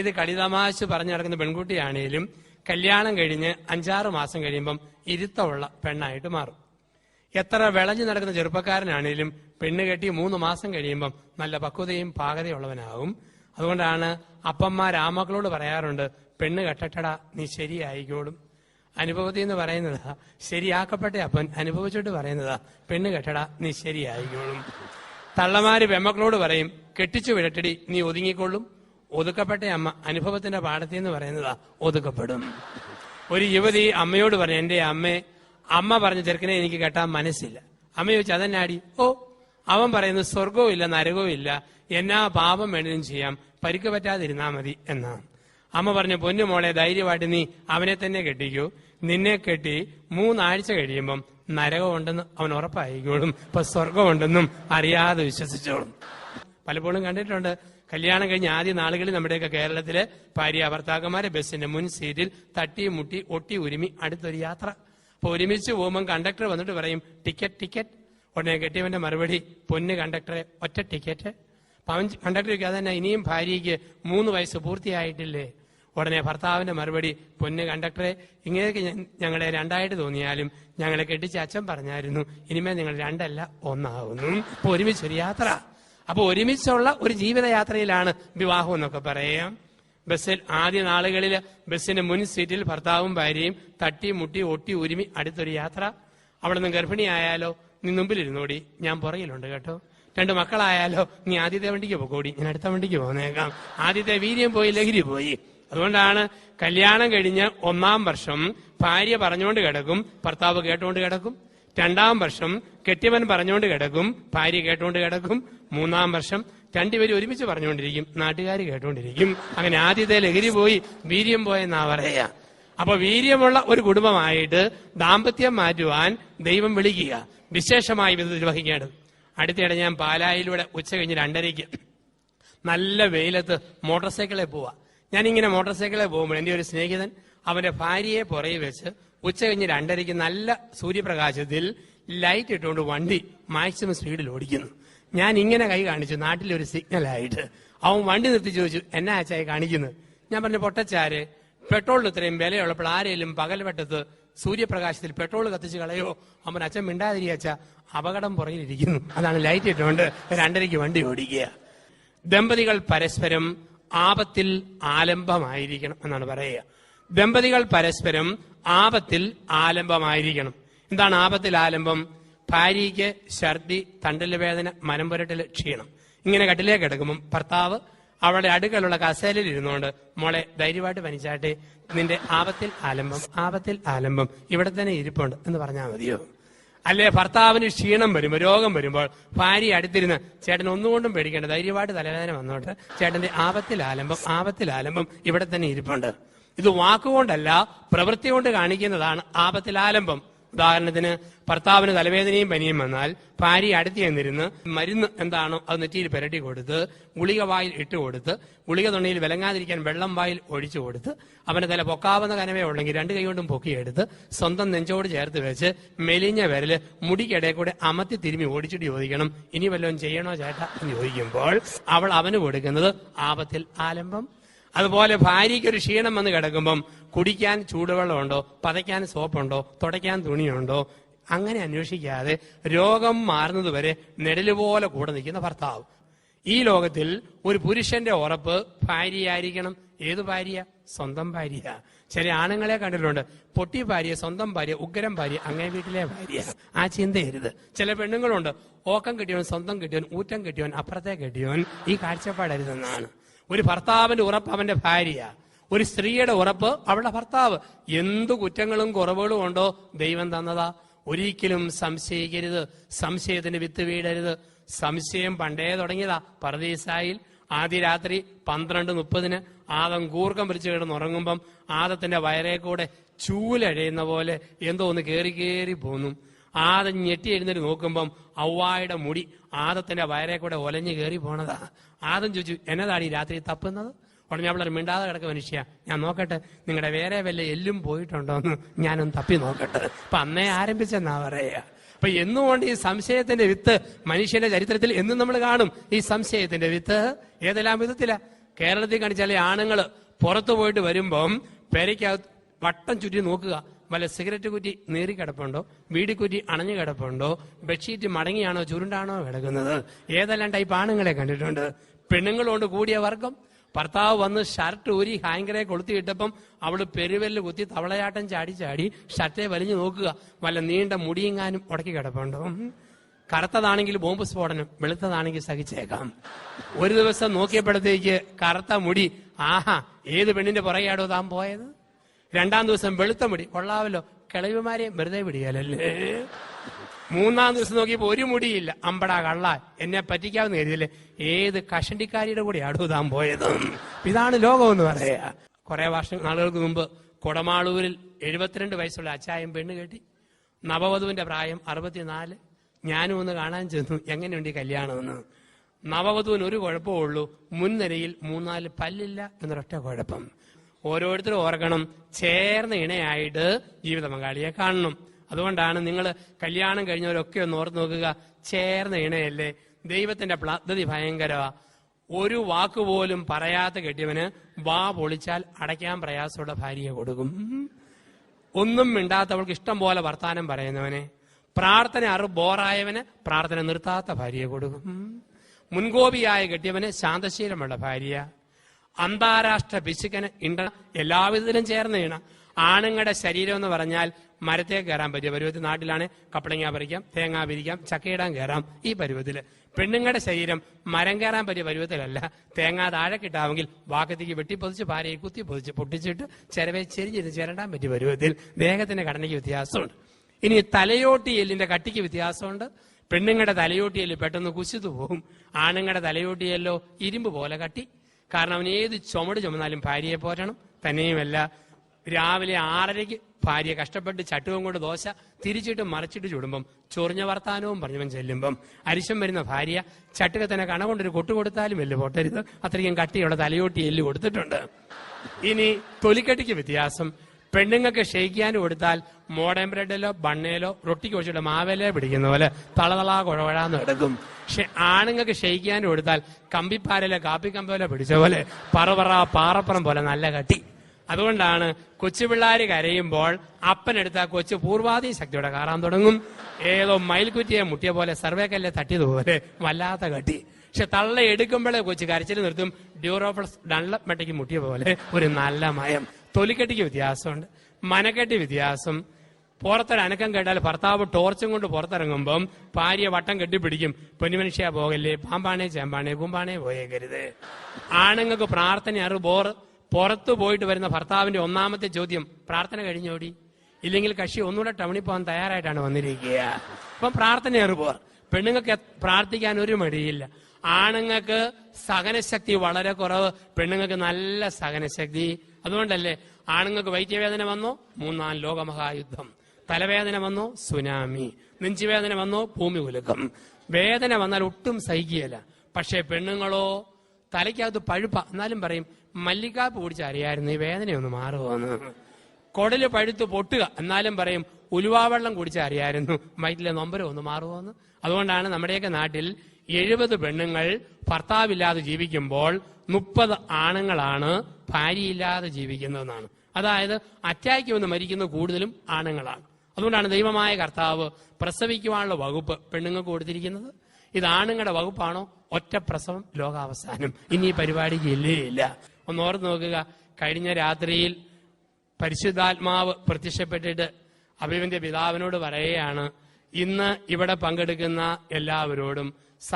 ഇത് കളിതമാശ പറഞ്ഞു നടക്കുന്ന പെൺകുട്ടിയാണേലും കല്യാണം കഴിഞ്ഞ് അഞ്ചാറ് മാസം കഴിയുമ്പം ഇരുത്തമുള്ള പെണ്ണായിട്ട് മാറും. എത്ര വിളഞ്ഞു നടക്കുന്ന ചെറുപ്പക്കാരനാണേലും പെണ്ണ് കെട്ടി മൂന്ന് മാസം കഴിയുമ്പം നല്ല പക്വതയും പാകതയുള്ളവനാകും അതുകൊണ്ടാണ് അപ്പന്മാർ ആമക്കളോട് പറയാറുണ്ട് പെണ്ണ് കെട്ടട്ടടാ നീ ശരിയായിക്കോളും. അനുഭവത്തിൽ എന്ന് പറയുന്നതാ ശരിയാക്കപ്പെട്ട അപ്പൻ അനുഭവിച്ചിട്ട് പറയുന്നതാ പെണ്ണ് കെട്ടടാ നീ ശരിയായിക്കോളും. തള്ളമാര് പെമ്മക്കളോട് പറയും കെട്ടിച്ചു വിടട്ടടി നീ ഒതുങ്ങിക്കൊള്ളും. ഒതുക്കപ്പെട്ട അമ്മ അനുഭവത്തിന്റെ പാഠത്തിൽ എന്ന് പറയുന്നതാ ഒതുക്കപ്പെടും. ഒരു യുവതി അമ്മയോട് പറഞ്ഞു എന്റെ അമ്മ അമ്മ പറഞ്ഞ ചെറുക്കനെ എനിക്ക് കെട്ടാൻ മനസ്സില്ല. അമ്മ ചോദിച്ചു അതെന്നാടി ഓ അവൻ പറയുന്നു സ്വർഗവും ഇല്ല നരകവും ഇല്ല. എന്നാ പാപം വേണേലും ചെയ്യാം. പരിക്ക് പറ്റാതിരുന്നാ മതി എന്നാ അമ്മ പറഞ്ഞു പൊന്നു മോളെ ധൈര്യമായിട്ട് നീ അവനെ തന്നെ കെട്ടിക്കൂ. നിന്നെ കെട്ടി മൂന്നാഴ്ച കഴിയുമ്പം നരകമുണ്ടെന്ന് അവൻ ഉറപ്പായിക്കോളും. ഇപ്പൊ സ്വർഗമുണ്ടെന്നും അറിയാതെ വിശ്വസിച്ചോളും. പലപ്പോഴും കണ്ടിട്ടുണ്ട് കല്യാണം കഴിഞ്ഞ ആദ്യ നാളുകളിൽ നമ്മുടെയൊക്കെ കേരളത്തിലെ ഭാര്യ ഭർത്താക്കന്മാരെ ബസ്സിന്റെ മുൻ സീറ്റിൽ തട്ടി മുട്ടി ഒട്ടി ഉരുമി അടുത്തൊരു യാത്ര. അപ്പൊ ഒരുമിച്ച് പോകുമ്പോൾ കണ്ടക്ടർ വന്നിട്ട് പറയും ടിക്കറ്റ് ടിക്കറ്റ്. ഉടനെ കെട്ടിയവന്റെ മറുപടി പൊന്ന് കണ്ടക്ടറെ ഒറ്റ ടിക്കറ്റ്. പവഞ്ച് കണ്ടക്ടർ ചോദിക്കും അതന്നെ ഇനിയും ഭാര്യയ്ക്ക് മൂന്ന് വയസ്സ് പൂർത്തിയായിട്ടില്ലേ? ഉടനെ ഭർത്താവിന്റെ മറുപടി പൊന്ന് കണ്ടക്ടറെ ഇങ്ങനെയൊക്കെ ഞങ്ങളെ രണ്ടായിട്ട് തോന്നിയാലും ഞങ്ങളെ കെട്ടിച്ച അച്ഛൻ പറഞ്ഞായിരുന്നു ഇനിമേൽ നിങ്ങൾ രണ്ടല്ല ഒന്നാകുന്നു ഒരുമിച്ചൊരു യാത്ര. അപ്പൊ ഒരുമിച്ചുള്ള ഒരു ജീവിതയാത്രയിലാണ് വിവാഹം എന്നൊക്കെ പറയാം. ബസ്സിൽ ആദ്യ നാളുകളിൽ ബസ്സിന്റെ മുൻ സീറ്റിൽ ഭർത്താവും ഭാര്യയും തട്ടി മുട്ടി ഒട്ടി ഉരുമി അടുത്തൊരു യാത്ര. അവിടെ നിന്ന് ഗർഭിണിയായാലോ നീ മുമ്പിലിരുന്നോടി ഞാൻ പുറകിലുണ്ട് കേട്ടോ. രണ്ട് മക്കളായാലോ നീ ആദ്യത്തെ വണ്ടിക്ക് പോകോടി ഞാൻ അടുത്ത വണ്ടിക്ക് പോന്നേക്കാം. ആദ്യത്തെ വീര്യം പോയി ലഹരി പോയി. അതുകൊണ്ടാണ് കല്യാണം കഴിഞ്ഞ് ഒന്നാം വർഷം ഭാര്യ പറഞ്ഞുകൊണ്ട് കിടക്കും ഭർത്താവ് കേട്ടുകൊണ്ട് കിടക്കും. രണ്ടാം വർഷം കെട്ടിയവൻ പറഞ്ഞുകൊണ്ട് കിടക്കും ഭാര്യ കേട്ടുകൊണ്ട് കിടക്കും. മൂന്നാം വർഷം രണ്ടുപേരും ഒരുമിച്ച് പറഞ്ഞുകൊണ്ടിരിക്കും നാട്ടുകാർ കേട്ടുകൊണ്ടിരിക്കും. അങ്ങനെ ആദ്യത്തെ ലഹരി പോയി വീര്യം പോയെന്നാ പറയാ. അപ്പൊ വീര്യമുള്ള ഒരു കുടുംബമായിട്ട് ദാമ്പത്യം മാറ്റുവാൻ ദൈവം വിളിക്കുക. വിശേഷമായി വിധത്തിൽ വഹിക്കേണ്ടത് അടുത്തിടെ ഞാൻ പാലായിലൂടെ ഉച്ച കഴിഞ്ഞ് രണ്ടരയ്ക്ക് നല്ല വെയിലത്ത് മോട്ടോർ സൈക്കിളിൽ പോവാ. ഞാനിങ്ങനെ മോട്ടോർ സൈക്കിളിൽ പോകുമ്പോൾ എന്റെ ഒരു സ്നേഹിതൻ അവന്റെ ഭാര്യയെ പുറകെ വെച്ച് ഉച്ച കഴിഞ്ഞ് രണ്ടരയ്ക്ക് നല്ല സൂര്യപ്രകാശത്തിൽ ലൈറ്റ് ഇട്ടുകൊണ്ട് വണ്ടി മാക്സിമം സ്പീഡിൽ ഓടിക്കുന്നു. ഞാൻ ഇങ്ങനെ കൈ കാണിച്ചു നാട്ടിലെ ഒരു സിഗ്നലായിട്ട് അവൻ വണ്ടി നിർത്തി ചോദിച്ചു എന്നാ അച്ചായി കാണിക്കുന്നത് ഞാൻ പറഞ്ഞു പൊട്ടച്ചാര് പെട്രോളിന് ഇത്രയും വിലയുള്ളപ്പോൾ ആരെങ്കിലും പകൽവട്ടത്ത് സൂര്യപ്രകാശത്തിൽ പെട്രോൾ കത്തിച്ച് കളയോ? അവൻ അച്ഛൻ മിണ്ടാതിരി അച്ഛ അപകടം പുറകിലിരിക്കുന്നു. അതാണ് ലൈറ്റ് ഇട്ടുകൊണ്ട് രണ്ടരയ്ക്ക് വണ്ടി ഓടിക്കുക. ദമ്പതികൾ പരസ്പരം ആപത്തിൽ ആലംബമായിരിക്കണം എന്നാണ് പറയുക. ദമ്പതികൾ പരസ്പരം ആപത്തിൽ ആലംബമായിരിക്കണം. എന്താണ് ആപത്തിൽ ആലംബം? ഭാര്യയ്ക്ക് ഛർദി തണ്ടൽ വേദന മനം പുരട്ടൽ ക്ഷീണം. ഇങ്ങനെ കട്ടിലേക്ക് കിടക്കുമ്പം ഭർത്താവ് അവളുടെ അടുക്കലുള്ള കസേലയിൽ ഇരുന്നുകൊണ്ട് മോളെ ധൈര്യമായിട്ട് പനിച്ചാട്ടെ. നിന്റെ ആപത്തിൽ ആലംബം ആപത്തിൽ ആലംബം. ഇവിടെ തന്നെ ഇരിപ്പുണ്ട്. എന്ന് പറഞ്ഞാൽ മതിയോ? അല്ലെ ഭർത്താവിന് ക്ഷീണം വരുമ്പോൾ രോഗം വരുമ്പോൾ ഭാര്യ അടുത്തിരുന്ന് ചേട്ടൻ ഒന്നുകൊണ്ടും പേടിക്കേണ്ട. ധൈര്യമായിട്ട് തലവേദന വന്നോട്ട്. ചേട്ടന്റെ ആപത്തിൽ ആലംബം ആപത്തിൽ ആലംബം ഇവിടെ തന്നെ ഇരിപ്പുണ്ട്. ഇത് വാക്കുകൊണ്ടല്ല പ്രവൃത്തി കൊണ്ട് കാണിക്കുന്നതാണ് ആപത്തിൽ ആലംബം ഉദാഹരണത്തിന് ഭർത്താവിന് തലവേദനയും പനിയും വന്നാൽ ഭാര്യ അടുത്ത് ചെന്നിരുന്ന് മരുന്ന് എന്താണോ അത് നെറ്റിയിൽ പുരട്ടി കൊടുത്ത് ഗുളിക വായിൽ ഇട്ട് കൊടുത്ത് ഗുളിക തുണിയിൽ വിലങ്ങാതിരിക്കാൻ വെള്ളം വായിൽ ഒഴിച്ചു കൊടുത്ത് അവന്റെ തല പൊക്കാവുന്ന കനമേ ഉള്ളെങ്കിൽ രണ്ട് കൈ കൊണ്ടും പൊക്കിയെടുത്ത് സ്വന്തം നെഞ്ചോട് ചേർത്ത് വെച്ച് മെലിഞ്ഞ വിരൽ മുടിക്കിടയിൽ കൂടെ അമത്തി തിരുമ്മി ഓടിച്ചിട്ട് ചോദിക്കണം ഇനി വല്ലതും ചെയ്യണോ ചേട്ടാ എന്ന് ചോദിക്കുമ്പോൾ അവൾ അവന് കൊടുക്കുന്നത് ആപത്തിൽ ആലംബം. അതുപോലെ ഭാര്യയ്ക്ക് ഒരു ക്ഷീണം വന്ന് കിടക്കുമ്പം കുടിക്കാൻ ചൂടുവെള്ളമുണ്ടോ പതയ്ക്കാൻ സോപ്പുണ്ടോ തുടയ്ക്കാൻ തുണിയുണ്ടോ അങ്ങനെ അന്വേഷിക്കാതെ രോഗം മാറുന്നതുവരെ നെടൽ പോലെ കൂടെ നിൽക്കുന്ന ഭർത്താവ്. ഈ ലോകത്തിൽ ഒരു പുരുഷന്റെ ഉറപ്പ് ഭാര്യയായിരിക്കണം. ഏത് ഭാര്യ? സ്വന്തം ഭാര്യ. ചില ആണുങ്ങളെ കണ്ടിട്ടുണ്ട്. പൊട്ടി ഭാര്യ സ്വന്തം ഭാര്യ ഉഗ്രം ഭാര്യ അങ്ങനെ വീട്ടിലെ ഭാര്യ. ആ ചിന്തയരുത്. ചില പെണ്ണുങ്ങളുണ്ട്. ഓക്കം കിട്ടിയവൻ സ്വന്തം കിട്ടിയവൻ ഊറ്റം കിട്ടിയവൻ അപ്പുറത്തെ കിട്ടിയവൻ ഈ കാഴ്ചപ്പാടരുതെന്നാണ്. ഒരു ഭർത്താവിന്റെ ഉറപ്പ് അവന്റെ ഭാര്യ. ഒരു സ്ത്രീയുടെ ഉറപ്പ് അവളുടെ ഭർത്താവ്. എന്തു കുറ്റങ്ങളും കുറവുകളും ഉണ്ടോ ദൈവം തന്നതാ. ഒരിക്കലും സംശയിക്കരുത്. സംശയത്തിന് വിത്ത് വീടരുത്. സംശയം പണ്ടേ തുടങ്ങിയതാ പർദീസായിൽ. ആദ്യ രാത്രി പന്ത്രണ്ട് മുപ്പതിന് ആദം കൂർക്കം പിടിച്ച് കിടന്നുറങ്ങുമ്പം ആദത്തിന്റെ വയറേ കൂടെ ചൂലഴയുന്ന പോലെ എന്തോ ഒന്ന് കേറി കയറി പോന്നു. ആദം ഞെട്ടി എഴുന്നേറ്റ് നോക്കുമ്പം ഔവായുടെ മുടി ആദത്തിന്റെ വയറെ കൂടെ ഒലഞ്ഞു കയറി പോണതാ. ആദം ചോദിച്ചു എന്നതാണ് ഈ രാത്രി തപ്പുന്നത്? ഉടനെ അവളൊരു മിണ്ടാതെ കിടക്ക മനുഷ്യ ഞാൻ നോക്കട്ടെ നിങ്ങളുടെ വേറെ വല്ല എല്ലും പോയിട്ടുണ്ടോ എന്ന് ഞാനൊന്ന് തപ്പി നോക്കട്ടെ. അപ്പൊ അന്നേ ആരംഭിച്ചെന്നാ പറയാ. അപ്പൊ എന്നുകൊണ്ട് ഈ സംശയത്തിന്റെ വിത്ത് മനുഷ്യന്റെ ചരിത്രത്തിൽ എന്നും നമ്മൾ കാണും. ഈ സംശയത്തിന്റെ വിത്ത് ഏതെല്ലാം വിധത്തില? കേരളത്തിൽ കാണിച്ചാലേ ആണുങ്ങൾ പുറത്തു പോയിട്ട് വരുമ്പം പെരയ്ക്കകത്ത് വട്ടം ചുറ്റി നോക്കുക. വല്ല സിഗരറ്റ് കുറ്റി നേറി കിടപ്പുണ്ടോ? വീടിക്കുറ്റി അണഞ്ഞു കിടപ്പുണ്ടോ? ബെഡ്ഷീറ്റ് മടങ്ങിയാണോ ചുരുണ്ടാണോ കിടക്കുന്നത് ഏതെല്ലാം ടൈപ്പ് ആണുങ്ങളെ കണ്ടിട്ടുണ്ട്? പെണ്ണുങ്ങളോണ്ട് കൂടിയ വർഗം? ഭർത്താവ് വന്ന് ഷർട്ട് ഊരി ഹാങ്കറെ കൊളുത്തിയിട്ടപ്പം അവൾ പെരുവെല്ല് കുത്തി തവളയാട്ടം ചാടി ചാടി ഷർട്ടെ വലിഞ്ഞു നോക്കുക. വല്ല നീണ്ട മുടിയെങ്ങാനും ഉടക്കി കിടപ്പുണ്ടോ? കറുത്തതാണെങ്കിൽ ബോംബ് സ്ഫോടനം വെളുത്തതാണെങ്കിൽ സഹിച്ചേക്കാം. ഒരു ദിവസം നോക്കിയപ്പോഴത്തേക്ക് കറുത്ത മുടി. ആഹാ ഏത് പെണ്ണിന്റെ പുറകെയാടോ താൻ പോയത്? രണ്ടാം ദിവസം വെളുത്ത മുടി. കൊള്ളാവല്ലോ കിളവിമാരെ വെറുതെ പിടിയാലല്ലേ മൂന്നാം ദിവസം നോക്കിയപ്പോ ഒരു മുടിയില്ല. അമ്പടാ കള്ള. എന്നെ പറ്റിക്കാവുന്ന കരുതില്ലേ ഏത് കഷണ്ടിക്കാരിയുടെ കൂടെ അടുതാൻ പോയത്? ഇതാണ് ലോകം എന്ന് പറയാ. കുറെ വർഷം നാളുകൾക്ക് മുമ്പ് കൊടമാളൂരിൽ എഴുപത്തിരണ്ട് വയസ്സുള്ള അച്ചായം പെണ്ണ് കെട്ടി. നവവധുവിന്റെ പ്രായം അറുപത്തിനാല്. ഞാനും ഒന്ന് കാണാൻ ചെന്നു. എങ്ങനെയുണ്ട് ഈ കല്യാണമെന്ന് നവവധുവിന് ഒരു കുഴപ്പമുള്ളൂ മുൻനിരയിൽ മൂന്നാൽ പല്ലില്ല എന്നൊരൊറ്റ കുഴപ്പം. ഓരോരുത്തരും ഓർക്കണം ചേർന്ന ഇണയായിട്ട് ജീവിത പങ്കാളിയെ കാണണം. അതുകൊണ്ടാണ് നിങ്ങൾ കല്യാണം കഴിഞ്ഞവരൊക്കെ ഒന്ന് ഓർത്ത് നോക്കുക. ചേർന്ന ഇണയല്ലേ? ദൈവത്തിന്റെ പദ്ധതി ഭയങ്കരമാ ഒരു വാക്കുപോലും പറയാത്ത കെട്ടിയവന് വാ പൊളിച്ചാൽ അടയ്ക്കാൻ പ്രയാസമുള്ള ഭാര്യയെ കൊടുക്കും. ഒന്നും മിണ്ടാത്തവൾക്ക് ഇഷ്ടം പോലെ വർത്താനം പറയുന്നവനെ. പ്രാർത്ഥന അറു ബോറായവന് പ്രാർത്ഥന നിർത്താത്ത ഭാര്യയെ കൊടുക്കും. മുൻകോപിയായ കെട്ടിയവന് ശാന്തശീലമുള്ള ഭാര്യ അന്താരാഷ്ട്ര പിശുക്കന് ഇണ്ട എല്ലാവിധത്തിലും ചേർന്ന് വീണ ആണുങ്ങളുടെ ശരീരം എന്ന് പറഞ്ഞാൽ മരത്തെ കയറാൻ പറ്റിയ പരുവത്തിൽ നാട്ടിലാണ് കപ്പളങ്ങ പറിക്കാം തേങ്ങ പിരിക്കാം ചക്കയിടാൻ കയറാം ഈ പരുവത്തിൽ പെണ്ണുങ്ങളുടെ ശരീരം മരം കയറാൻ പറ്റിയ പരുവത്തിലല്ല. തേങ്ങ താഴെ കിട്ടാമെങ്കിൽ വാക്കത്തേക്ക് വെട്ടിപ്പൊതിച്ച് ഭാര്യയെ കുത്തി പൊതിച്ച് പൊട്ടിച്ചിട്ട് ചിരവെ ചെരിഞ്ഞിരുന്ന് ചിരണ്ടാൻ പറ്റിയ പരുവത്തിൽ ദേഹത്തിന്റെ ഘടനയ്ക്ക് വ്യത്യാസമുണ്ട്. ഇനി തലയോട്ടി എല്ലിന്റെ കട്ടിക്ക് വ്യത്യാസമുണ്ട്. പെണ്ണുങ്ങളുടെ തലയോട്ടിയല്ലി പെട്ടെന്ന് കുശിതു പോകും. ആണുങ്ങളുടെ തലയോട്ടിയല്ലോ ഇരുമ്പ് പോലെ കട്ടി. കാരണം അവൻ ഏത് ചുമട് ചുമന്നാലും ഭാര്യയെ പോറ്റണം. തന്നെയുമല്ല രാവിലെ ആറരയ്ക്ക് ഭാര്യ കഷ്ടപ്പെട്ട് ചട്ടുകം കൊണ്ട് ദോശ തിരിച്ചിട്ട് മറിച്ചിട്ട് ചുടുമ്പം ചൊറിഞ്ഞ വർത്താനവും പറഞ്ഞവൻ ചെല്ലുമ്പം അരിശം വരുന്ന ഭാര്യ ചട്ടുകത്തിനെ കണ കൊണ്ടൊരു കൊട്ടു കൊടുത്താലും എല്ല് പൊട്ടരുത്. അത്രയ്ക്കും കട്ടിയുള്ള തലയോട്ടി എല്ല് കൊടുത്തിട്ടുണ്ട്. ഇനി തൊലിക്കട്ടിക്ക് വ്യത്യാസം. പെണ്ണുങ്ങൾക്ക് ഷെയ്ക്കാനും കൊടുത്താൽ മോഡേൺ ബ്രെഡിലോ ബണ്ണയിലോ റൊട്ടിക്ക് വെച്ചിട്ട് മാവേലോ പിടിക്കുന്ന പോലെ തളതളാ കുഴവഴാന്ന് എടുക്കും പക്ഷെ ആണുങ്ങൾക്ക് ഷെയ്ക്കാനും കൊടുത്താൽ കമ്പിപ്പാരയിലെ കാപ്പിക്കമ്പയിലോ പിടിച്ച പോലെ പറപറ പാറപ്പുറം പോലെ നല്ല കട്ടി. അതുകൊണ്ടാണ് കൊച്ചുപിള്ളാര് കരയുമ്പോൾ അപ്പനെടുത്ത കൊച്ചു പൂർവാധി ശക്തിയോടെ കാറാൻ തുടങ്ങും. ഏതോ മയിൽക്കുറ്റിയെ മുട്ടിയ പോലെ സർവേക്കല്ലെ തട്ടിയതുപോലെ വല്ലാത്ത കട്ടി. പക്ഷെ തള്ള എടുക്കുമ്പോഴേ കൊച്ചു കരച്ചിൽ നിർത്തും. ഡ്യൂറോഫ്ലസ് ഡൺലപ്പ് മുട്ടിയ പോലെ ഒരു നല്ല മയം. തൊലിക്കെട്ടിക്ക് വ്യത്യാസമുണ്ട് മനക്കെട്ടി വ്യത്യാസം. പുറത്തൊരു അനക്കം കേട്ടാൽ ഭർത്താവ് ടോർച്ചും കൊണ്ട് പുറത്തിറങ്ങുമ്പം ഭാര്യ വട്ടം കെട്ടിപ്പിടിക്കും. പൊന്നുമനുഷ്യ പോകല്ലേ പാമ്പാണേ ചേമ്പാണേ കുമ്പാണേ പോയേക്കരുത്. ആണുങ്ങൾക്ക് പ്രാർത്ഥന അറു ബോർ പുറത്തു പോയിട്ട് വരുന്ന ഭർത്താവിന്റെ ഒന്നാമത്തെ ചോദ്യം പ്രാർത്ഥന കഴിഞ്ഞോടി ഇല്ലെങ്കിൽ കക്ഷി ഒന്നുകൂടെ ടൗണിൽ പോകാൻ തയ്യാറായിട്ടാണ് വന്നിരിക്കുക. അപ്പം പ്രാർത്ഥന ബോർ. പെണ്ണുങ്ങൾക്ക് പ്രാർത്ഥിക്കാൻ ഒരു മടിയില്ല. ആണുങ്ങൾക്ക് സഹനശക്തി വളരെ കുറവ് പെണ്ണുങ്ങൾക്ക് നല്ല സഹനശക്തി. അതുകൊണ്ടല്ലേ ആണുങ്ങൾക്ക് വൈദ്യവേദന വന്നോ? മൂന്നാം ലോകമഹായുദ്ധം. തലവേദന വന്നോ? സുനാമി. നെഞ്ചുവേദന വന്നോ? ഭൂമി കുലുക്കം വേദന വന്നാൽ ഒട്ടും സഹിക്കുകയില്ല. പക്ഷേ പെണ്ണുങ്ങളോ തലയ്ക്കകത്ത് പഴുപ്പ എന്നാലും പറയും മല്ലിക്കാപ്പ് കുടിച്ച് അറിയായിരുന്നു ഈ വേദനയൊന്ന് മാറുമെന്ന് കുടൽ പഴുത്ത് പൊട്ടുക എന്നാലും പറയും ഉലുവാവെള്ളം കുടിച്ച് അറിയായിരുന്നു വയറ്റിലെ നൊമ്പരം ഒന്ന് മാറുമോന്ന് അതുകൊണ്ടാണ് നമ്മുടെയൊക്കെ നാട്ടിൽ എഴുപത് പെണ്ണുങ്ങൾ ഭർത്താവില്ലാതെ ജീവിക്കുമ്പോൾ മുപ്പത് ആണുങ്ങളാണ് ഭാര്യയില്ലാതെ ജീവിക്കുന്നതെന്നാണ്. അതായത് അറ്റാക്ക് വന്ന് മരിക്കുന്ന കൂടുതലും ആണുങ്ങളാണ്. അതുകൊണ്ടാണ് ദൈവമായ കർത്താവ് പ്രസവിക്കുവാനുള്ള വകുപ്പ് പെണ്ണുങ്ങൾക്ക് കൊടുത്തിരിക്കുന്നത്. ഇത് ആണുങ്ങളുടെ വകുപ്പാണോ? ഒറ്റ പ്രസവം ലോകാവസാനം. ഇനി ഈ പരിപാടിക്ക് ഇല്ലേ ഇല്ല. ഒന്ന് ഓർത്ത് നോക്കുക. കഴിഞ്ഞ രാത്രിയിൽ പരിശുദ്ധാത്മാവ് പ്രത്യക്ഷപ്പെട്ടിട്ട് അഭിവന്റെ പിതാവിനോട് പറയുകയാണ് ഇന്ന് ഇവിടെ പങ്കെടുക്കുന്ന എല്ലാവരോടും